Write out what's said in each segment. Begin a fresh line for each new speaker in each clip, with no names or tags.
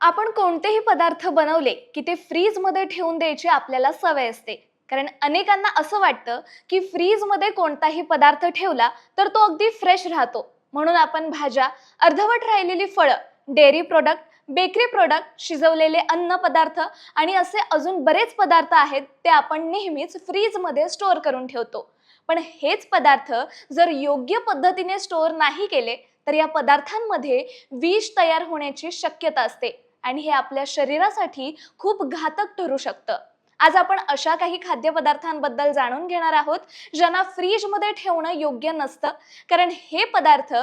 आपण कोणतेही पदार्थ बनवले की ते फ्रीजमध्ये ठेवून द्यायची आपल्याला सवय असते. कारण अनेकांना असं वाटतं की फ्रीजमध्ये कोणताही पदार्थ ठेवला तर तो अगदी फ्रेश राहतो. म्हणून आपण भाज्या अर्धवट राहिलेली फळं डेअरी प्रोडक्ट बेकरी प्रोडक्ट शिजवलेले अन्न पदार्थ आणि असे अजून बरेच पदार्थ आहेत ते आपण नेहमीच फ्रीजमध्ये स्टोअर करून ठेवतो. पण हेच पदार्थ जर योग्य पद्धतीने स्टोअर नाही केले तर या पदार्थांमध्ये विष तयार होण्याची शक्यता असते. आणि हे आपल्या शरीरासाठी खूप घातक ठरू शकतं. आज आपण अशा काही खाद्यपदार्थांबद्दल जाणून घेणार आहोत ज्यांना फ्रीजमध्ये ठेवणं योग्य नसतं. कारण हे पदार्थ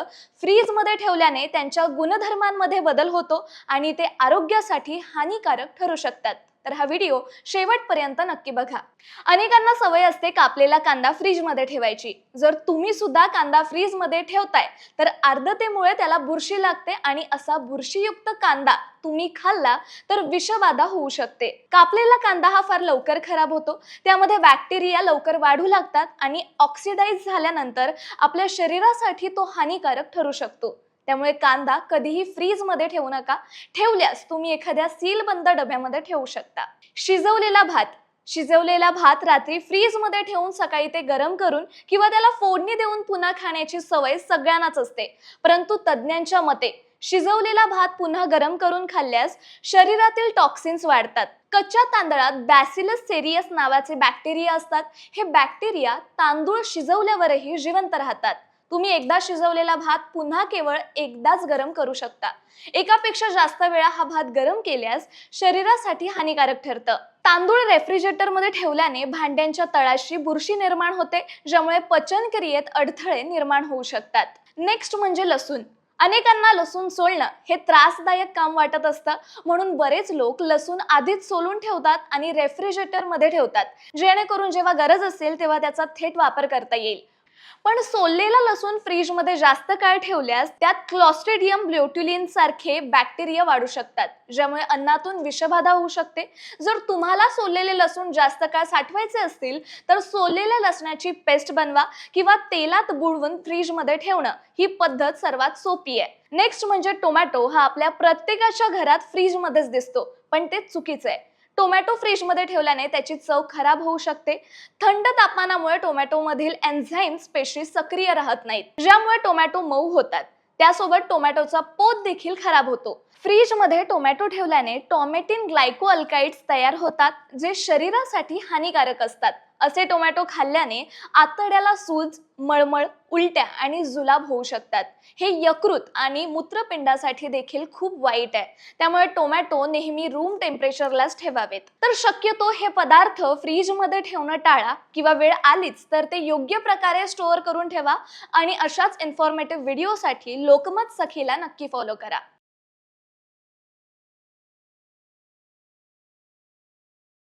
फ्रीजमध्ये ठेवल्याने त्यांच्या गुणधर्मांमध्ये बदल होतो आणि ते आरोग्यासाठी हानिकारक ठरू शकतात. तर हा व्हिडिओ शेवटपर्यंत नक्की बघा. अनेकांना सवय असते कापलेला कांदा फ्रीजमध्ये ठेवायची. जर तुम्ही सुद्धा कांदा फ्रीजमध्ये ठेवताय तर आर्द्रतेमुळे त्याला बुरशी लागते आणि असा बुरशीयुक्त कांदा तुम्ही खाल्ला तर विषबाधा होऊ शकते. कापलेला कांदा हा फार लवकर खराब होतो. त्यामध्ये बॅक्टेरिया लवकर वाढू लागतात आणि ऑक्सिडाईज झाल्यानंतर आपल्या शरीरासाठी तो हानिकारक ठरू शकतो. त्यामुळे कांदा कधीही फ्रीजमध्ये ठेवू नका. ठेवल्यास तुम्ही एखाद्या सीलबंद डब्यामध्ये ठेवू शकता. शिजवलेला भात शिजवलेला भात रात्री फ्रीजमध्ये ठेवून सकाळी ते गरम करून किंवा त्याला फोडणी देऊन पुन्हा खाण्याची सवय सगळ्यांनाच असते. परंतु तज्ज्ञांच्या मते शिजवलेला भात पुन्हा गरम करून खाल्ल्यास शरीरातील टॉक्सिन्स वाढतात. कच्च्या तांदळात बॅसिलस सेरियस नावाचे बॅक्टेरिया असतात. हे बॅक्टेरिया तांदूळ शिजवल्यावरही जिवंत राहतात. तुम्ही एकदा शिजवलेला भात पुन्हा केवळ एकदाच गरम करू शकता. एकापेक्षा जास्त वेळा हा भात गरम केल्यास शरीरासाठी हानिकारक ठरतं. तांदूळ रेफ्रिजरेटरमध्ये ठेवल्याने भांड्यांच्या तळाशी बुरशी निर्माण होते ज्यामुळे पचन क्रियेत अडथळे निर्माण होऊ शकतात. नेक्स्ट म्हणजे लसूण. अनेकांना लसूण सोलणं हे त्रासदायक काम वाटत असतं म्हणून बरेच लोक लसूण आधीच सोलून ठेवतात आणि रेफ्रिजरेटरमध्ये ठेवतात. जेणेकरून जेव्हा गरज असेल तेव्हा त्याचा थेट वापर करता येईल. पण सोललेला लसूण फ्रीजमध्ये जास्त काळ ठेवल्यास त्यात क्लॉस्टेडियम ब्ल्योट्युलिन सारखे बॅक्टेरिया वाढू शकतात ज्यामुळे अन्नातून विषबाधा होऊ शकते. जर तुम्हाला सोललेले लसूण जास्त काळ साठवायचे असतील तर सोललेल्या लसणाची पेस्ट बनवा किंवा तेलात बुडवून फ्रीजमध्ये ठेवणं ही पद्धत सर्वात सोपी आहे. नेक्स्ट म्हणजे टोमॅटो हा आपल्या प्रत्येकाच्या घरात फ्रीजमध्येच दिसतो पण ते चुकीचं आहे. टोमॅटो फ्रीजमध्ये ठेवल्याने त्याची चव खराब होऊ शकते. थंड तापमानामुळे टोमॅटोमधील एन्झाईम्स पेशी सक्रिय राहत नाहीत. ज्यामुळे टोमॅटो मऊ होतात. त्यासोबत टोमॅटोचा पोत देखील खराब होतो. फ्रीजमध्ये टोमॅटो ठेवल्याने टॉमॅटिन ग्लायको अल्काइड्स तयार होतात जे शरीरासाठी हानिकारक असतात. असे टोमॅटो खाल्ल्याने आतड्याला सूज मळमळ उलट्या आणि जुलाब होऊ शकतात. हे यकृत आणि मूत्रपिंडासाठी देखील खूप वाईट आहे. त्यामुळे टोमॅटो नेहमी रूम टेम्परेचरलाच ठेवावेत. तर शक्यतो हे पदार्थ फ्रीजमध्ये ठेवणं टाळा किंवा वेळ आलीच तर ते योग्य प्रकारे स्टोअर करून ठेवा आणि अशाच इन्फॉर्मेटिव्ह व्हिडिओसाठी लोकमत सखीला नक्की फॉलो करा.